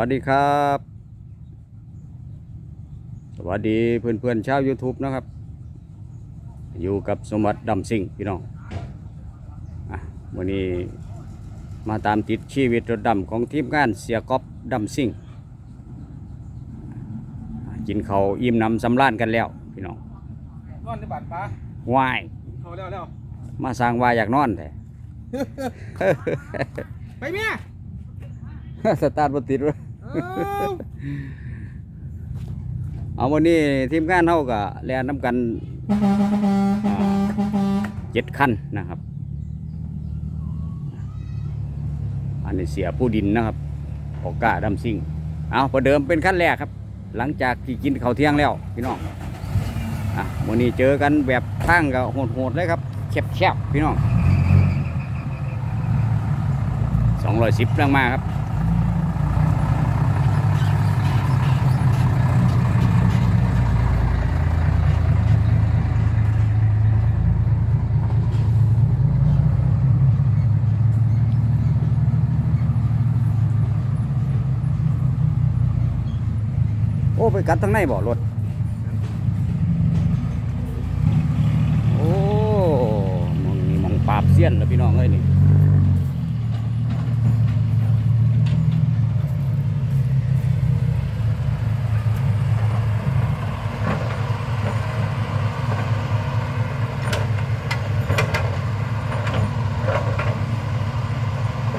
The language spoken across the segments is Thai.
วัสดีครับ สวัสดีเพื่อนเพื่อนๆชาว YouTube นะครับ อยู่กับสมบัติดำซิ่งพี่น้องอะวันนี้มาตามติดชีวิตรถดำของทีมงานเสียก๊อฟดำซิ่งอะกินเขาวอิ่มหนำสำราญกันแล้วพี่น้องนอนในบาดฟ้าว้ายเขาแล้วแล้วมาสร้างว่าอยากนอนแท้ไปเมีย สตาร์ทบติดวะ เอาวันนี้ทีมงานเท่ากับแลนน้ำกันเจ็ดคันนะครับ อันนี้เสียผู้ดินนะครับออกกาดำซิ่ง เอาประเดิมเป็นขั้นแรกครับ หลังจากที่กินข้าวเที่ยงแล้วพี่น้องอะวันนี้เจอกันแบบทางกับโหดๆเลยครับแคบๆพี่น้องสองร้อยสิบแรงมาครับ ไปกัดทางในบ่รถ โอ้มองนี่มองปราบเสี้ยนแล้วพี่น้องเอ้ยนี่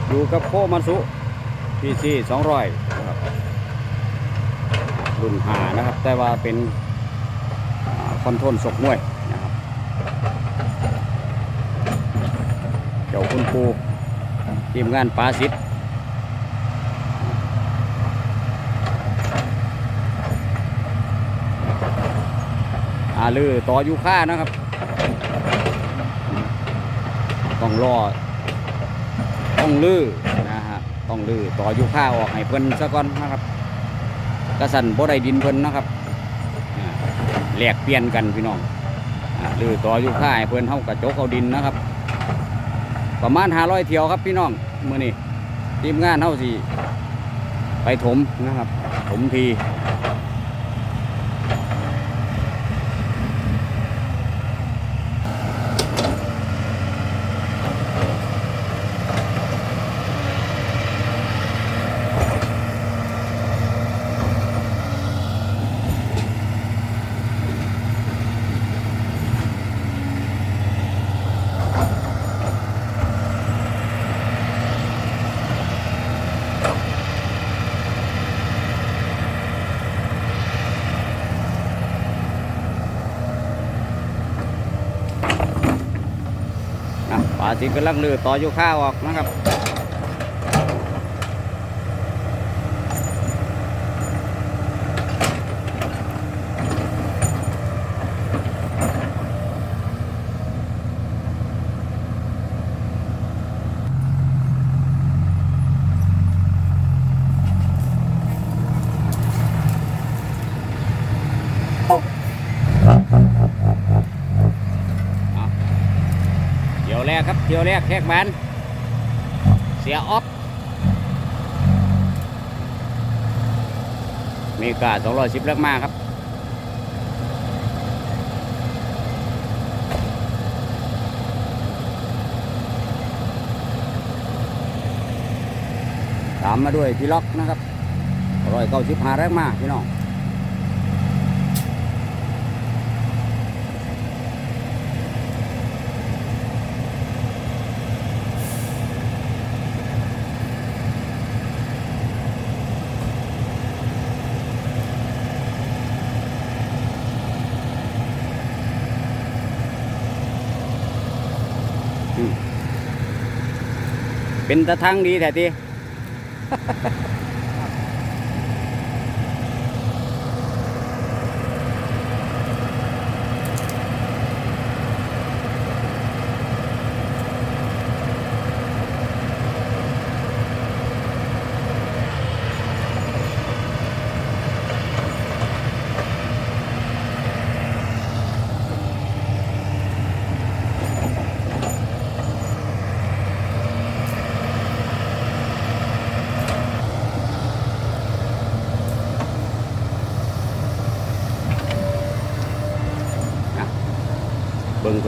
อยู่กับโคมันสุพีซีสองร้อย รุ่นหานะครับ แต่ว่าเป็นคอนโทรลศกมวยนะครับเจ้าคุณปูทีมงานปาสิทธิ์อาลือต่อยูค่านะครับ ต้องรอต้องลือนะฮะต้องลือต่อยูค่าออกให้เพิ่นซะก่อนนะครับ กระสันบ่ได้ดินเพิ่นนะครับอ่าแลกเปลี่ยนกันพี่น้องหรือต่ออยู่ค่ายเพิ่นเฮากระจกเอาดินนะครับ ประมาณห้าร้อยเที่ยวครับพี่น้องมื้อนี้ทีมงานเฮาสิไปถมนะครับ ถมที อะป่าสิกำลังลือต่ออยู่ค่าออกนะครับ เที่ยว แรกครับเที่ยวแรกแขกแมนเสียออฟเมกา210แรกมาครับ ตามมาด้วยพี่ล็อกนะครับร้อยเก้าสิบห้าแรกมาพี่น้อง เป็นตะทั้งดีแท้ที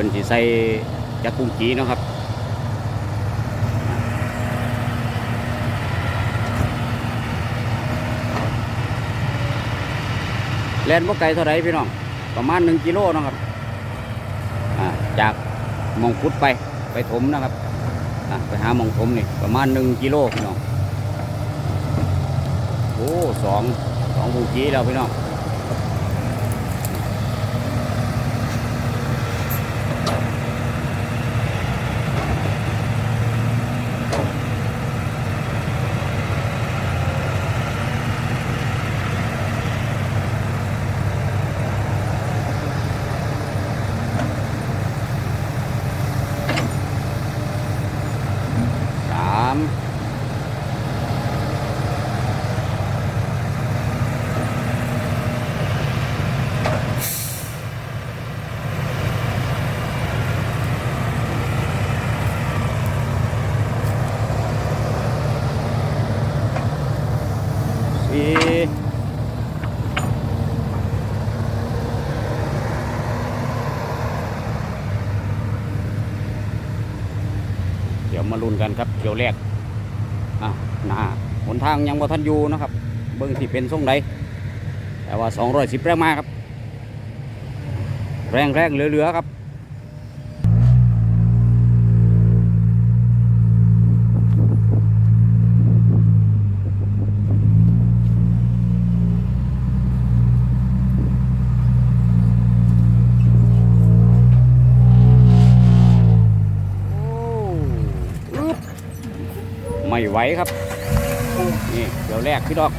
พิ่นสิใส่จักรุงกีเนาะครับแลนบ่ไกลเท่าไรพี่น้องประมาณ1กิโลนะครับจากมองพุดไปไปถมนะครับไปหามองถมนี่ประมาณ1กิโลพี่น้องโอ้สองสองบุกีแล้วพี่น้อง สามสี่เดี๋ยวมาลุ้ นกันครับเกี่ยวแรกอะหน้าหนทางยังบ่ทันอยู่นะครับเบิ่งที่เป็นทรงใดแต่ว่า 210 แรงมาครับ แรงแรงเหลือๆครับ ไม่ไหวครับ นี่เดี๋ยวแรกพี่ดอก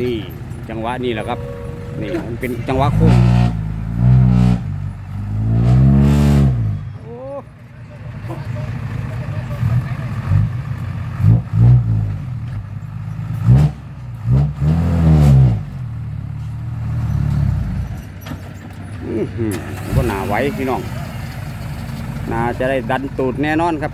นี่จังหวะนี่แหละครับ นี่มันเป็นจังหวะโค้งโอ้อื้อหือก็หนาไหว พี่น้องน่าจะได้ดันตูดแน่นอนครับ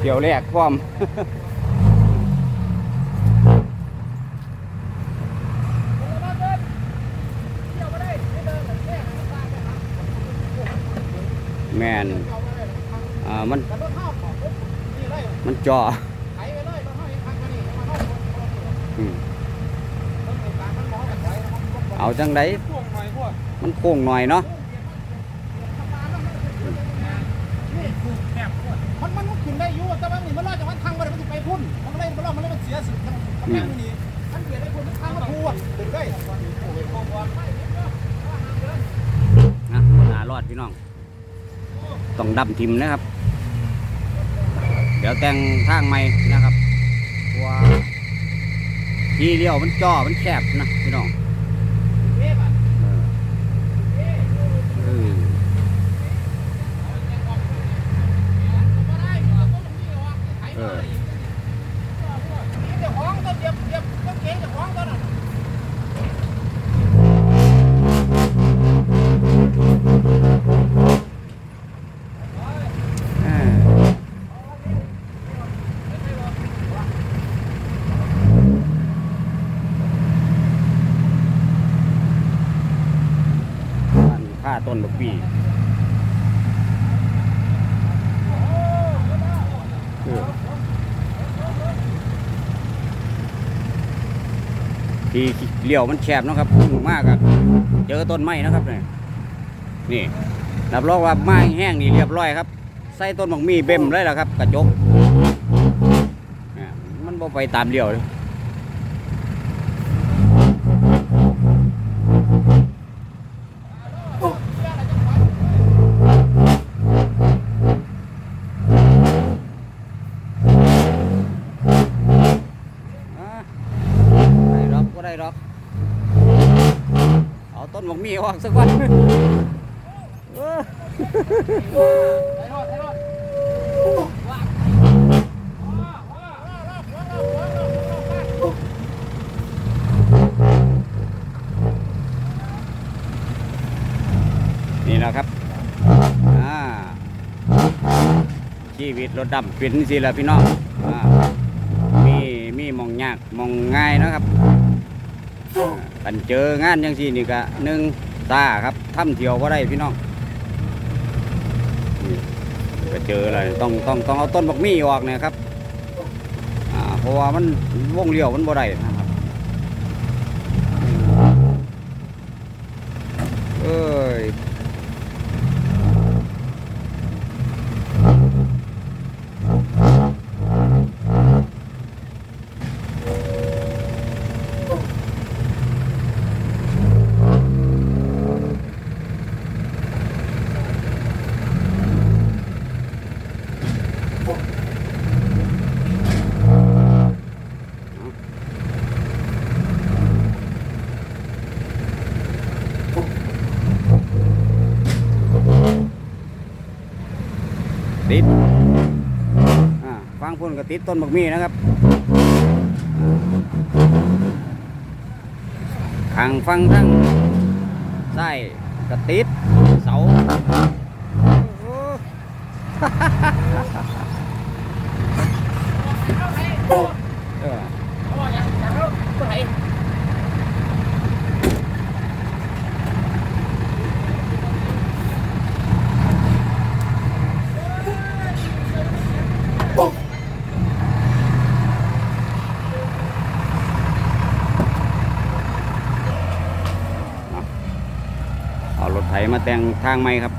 เกี่ยวแรกพร้อมแมนอ่า มัน มันจ่อเอาจังไดมันโค้งหน่อยเนาะมันมันมันขึ้นได้อยู่แต่ว่านี่มันรอดจากมันทางมันมันไปพุ่นมันเลยมันรอดมันเลยมันเสียสิทางทางแม่งนี่มันเปลี่ยนได้พุ่นมันทางมันพูดถึงได้นะหารอดพี่น้อง ต้องดำทิมนะครับ ดี๋ยวแต่งทางใหม่นะครับว่าทีเดียวมันจ่อมันแคบนะพี่น้องเออ ที่เลี้ยวมันแคบนะครับพุ่งมากอะเจอต้นไม้นะครับเนี่ยนี่รับรองว่าไม้แห้งนี่เรียบร้อยครับ ใส่ต้นบักมีเบ็มเลยล่ะครับ กระจกเนี่ยมันบ่ไปตามเดียวเลย ออกสักวันนี่นะครับชีวิตรถดำเป็นสิละพี่น้องมีมีมองยากมองง่ายนะครับกันเจองานยังสี่นี่กะหนึ่ง ตาครับถ้ำเที่ยวก็ได้พี่น้องจะเจออะไรต้องต้องต้องเอาต้นบักมี่ออกเนี่ยครับเพราะว่ามันวงเลี้ยวมันบ่ได้นะครับเอ้ย ติดอ่าฟังพุ่นก็ ติดต้นบักมี่นะครับขางฟังทั้งใต้กระติดเสาโอ้เออเอารถไถ มาแต่งทางใหม่ครับ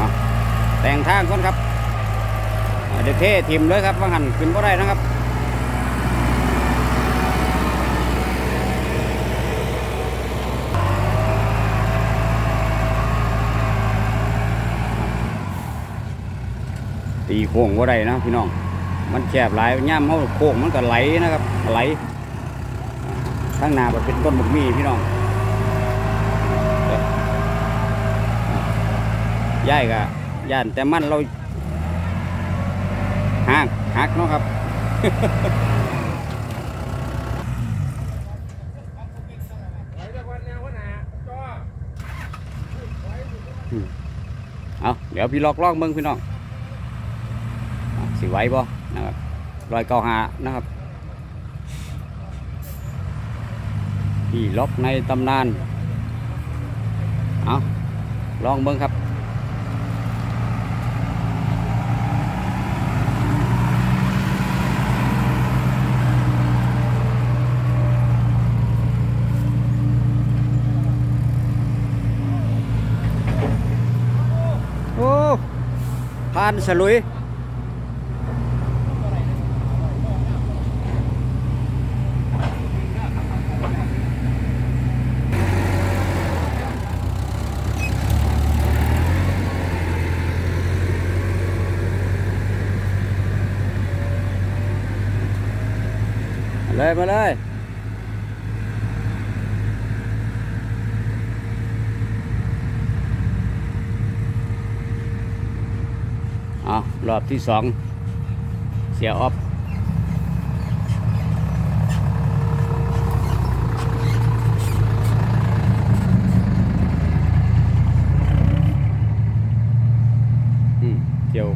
อะแต่งทางก่อนครับอ่า เดี๋ยวเททิมเลยครับว่าหันขึ้นก็ได้นะครับตีโค้งว่าได้นะพี่น้อง มันแคบหลายย่ำเขาโค้งมันก็ไหลนะครับ ไหลข้างหน้ามันเป็นต้นบุกมีพี่น้องย่ายกะย่านแต่มันเรา หักหักเนาะครับ เอาเดี๋ยวพี่ลอกลอกเบิ่งพี่น้องอะสิไหวบ่นะครับรอยเกาหานะครับ พี่ล็อกในตำนาน เอาลองเบิ่งครับ โอ้ ผ่านฉลุย มาเลย มาเลย เอารอบ ที่สองเสียออฟอืมเดี๋ยว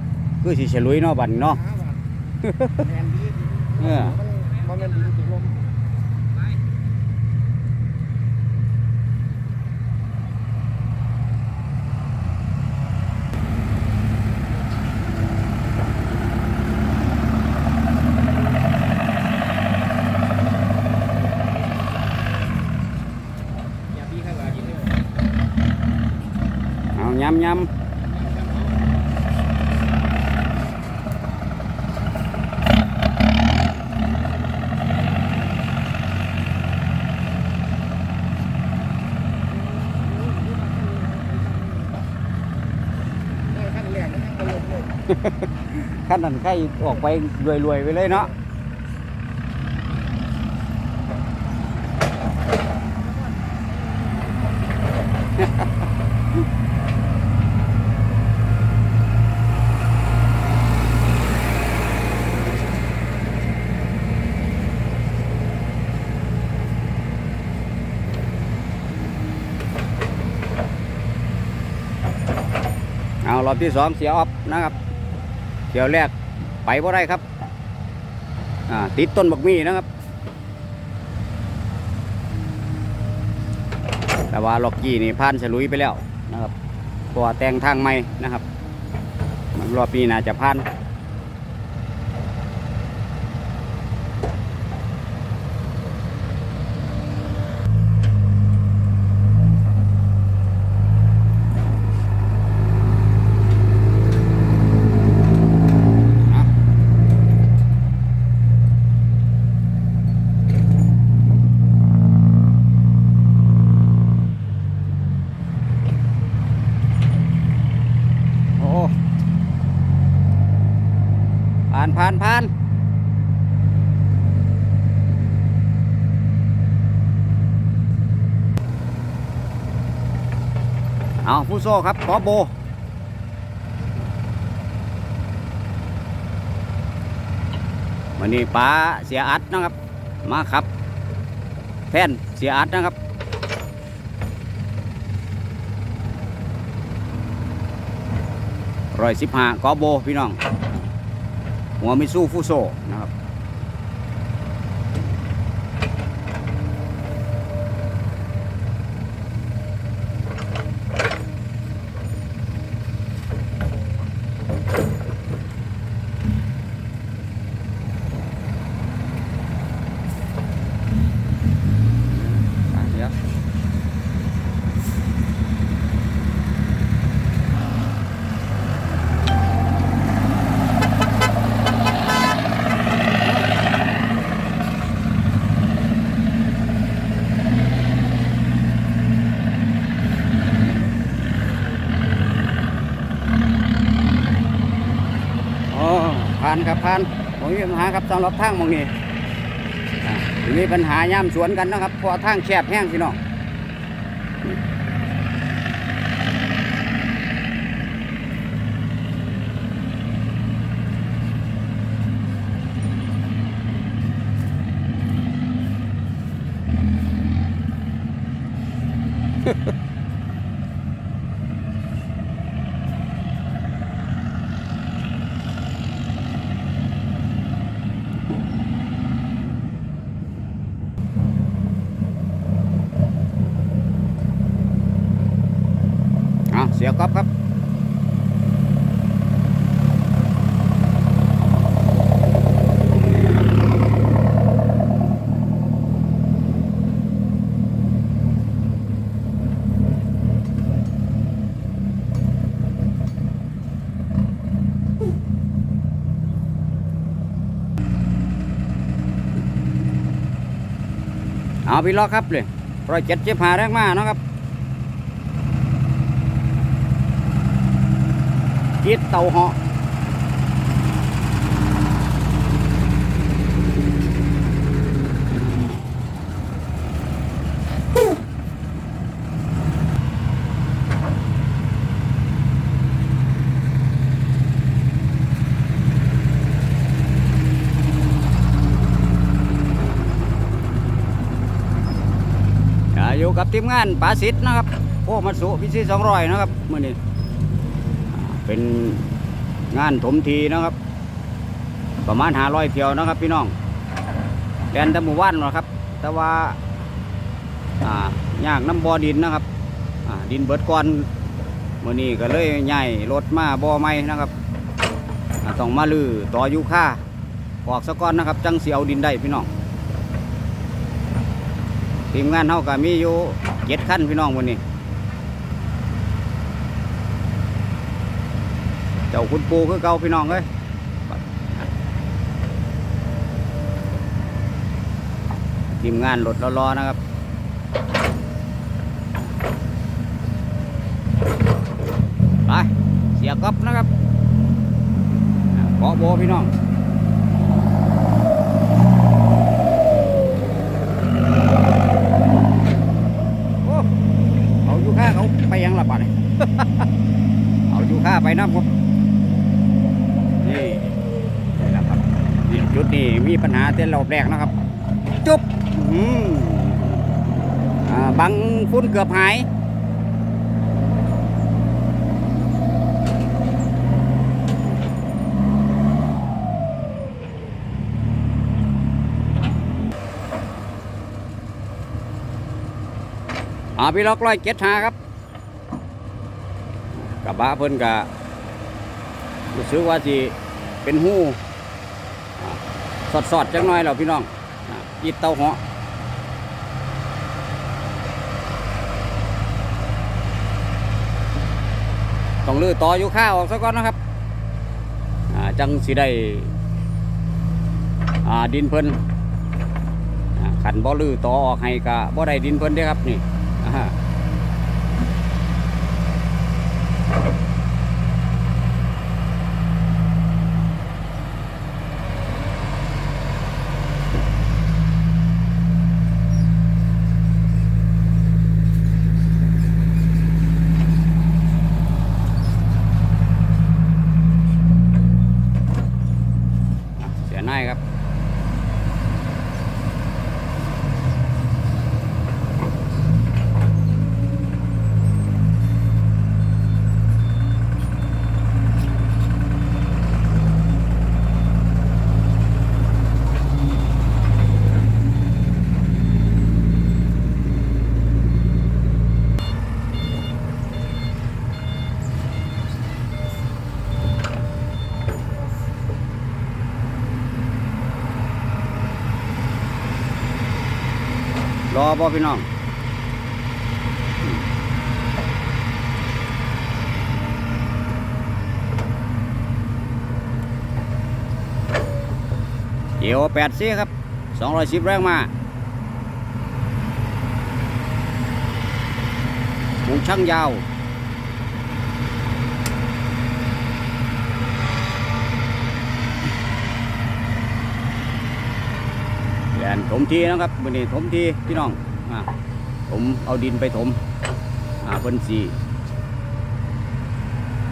คือสิเฉลุยเนาะบัดนเนาะ แมนดีเออ มันมันแมนดีถึงลม อ ยำ ขั้นนั้นใครออกไปรวยๆไปเลยเนาะเอารอบที่สองเสียออฟนะครับ เดี๋ยวแรกไปบ่ได้ครับติดต้นบักมี่นะครับ แต่ว่าล็อกกี้นี่ผ่านฉลุยไปแล้วนะครับตัวแต่งทางใหม่นะครับ รอบนี้น่าจะผ่านอะโอ้ผ่านผ่านผ่าน เอาผู้โซ่ครับขอโบ วันนี้ป้าเสียอัดนะครับ มาครับแพนเสียอัดนะครับร้อยสิบห้ากอโบพี่น้อง หัวมิสู้ฟูโซนะครับ อะเดี๋ยวโอ้ ครับท่านผมมีปัญหาครับสำหรับทางมองนี้อ่ามีปัญหาย่ามสวนกันนะครับเพราะทางแคบแห้งพี่น้อง เอาพี่ล็อกครับเลยร้อยเจ็ดเจ็บหาแรงมากนะครับ chiếc tàu họ à, อ ทีมงานปาสิทธ์นะครับโอ้มาสุพิซีสองร้อยนะครับมื่อนี้เป็นงานถมทีนะครับ ประมาณหาร้อยเที่ยวนะครับ พี่น้องแดนตะหมู่บ้านนะครับ แต่ว่าอ่ายากน้ำบ่อดินนะครับอ่าดินเบิดก่อนมื่อนี้ก็เลยใหญ่รถมาบ่อไม้นะครับอ่าต้องมาลือต่อยูค่าออกสะก้อนนะครับ จังเสียวดินได้พี่น้อง ทีมงานเท่ากับมีอยู่เจ็ดขั้นพี่น้องวันนี้ เจ้าคุณปูคือเก่าพี่น้องเอ้ยทีมงานรถรอๆนะครับไปเสียก๊อฟนะครับอ่าเกาะโบพี่น้อง โอ้เอาอยู่ค่าเขา ไปยังละบาดนี่เอาอยู่ค่าไปน้ำครับนี่นี่แหละครับนี่จุดนี้มีปัญหาเต้นรอบแรกนะครับ จุ๊บอื้อหืออ่าบังฟุ้นเกือบหายอ่าพี่ล็อกร้อยเจ็ดหาครับ กระบะเพิ่นกะรู้สึกว่าสิเป็นหูอ่าสอดสอดๆจังน้อยแล้วพี่น้องอ่ายีดเตาเหาะต้องลื้อต่ออยู่ข้าออกซะก่อนนะครับจังสิได้ดินเพิ่นขันบ่ลื้อต่อออกให้กะบ่ได้ดินเพิ่นเด้ครับนี่ รอบ่พี่น้องเกี่ยวแปดซีครับสองร้อยสิบแรงมาหูช่างยาว นถมทีนะครับวันนี้ถมทีพี่น้องอ่าผมเอาดินไปถมอ่าเพิ่นสี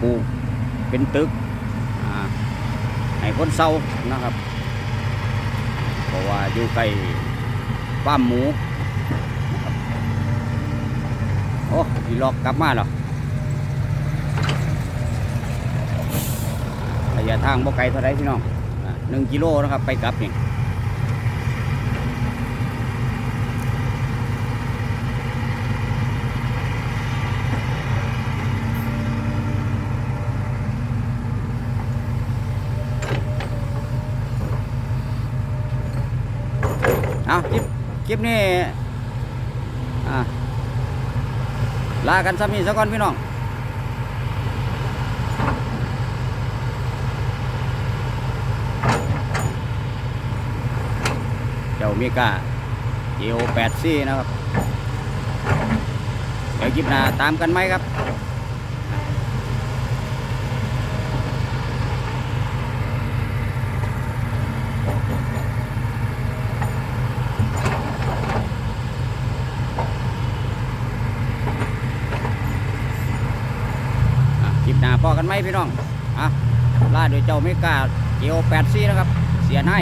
ปลูกเป็นตึกอ่าให้คนเศร้านะครับเพราะว่าอยู่ใกล้ฟามหมูโอ้พี่ลอกกลับมาแล้วระยะทางบ่ไกลเท่าไรพี่น้องหนึ่งกิโลนะครับไปกลับนี่ เอาคลิปค ลิปนี้อ่ลากันซ้ำนี้สักก่อนพี่น้องเจ้ามีกาเอโอแปดซี่นะครับเดี๋ยวคลิปหน้าตามกันไหมครับ อะคลิปหน้า พอกันไหมพี่น้องอะล่าโดยเจ้าเมกาเกียวแปดซี่นะครับ เสียนให้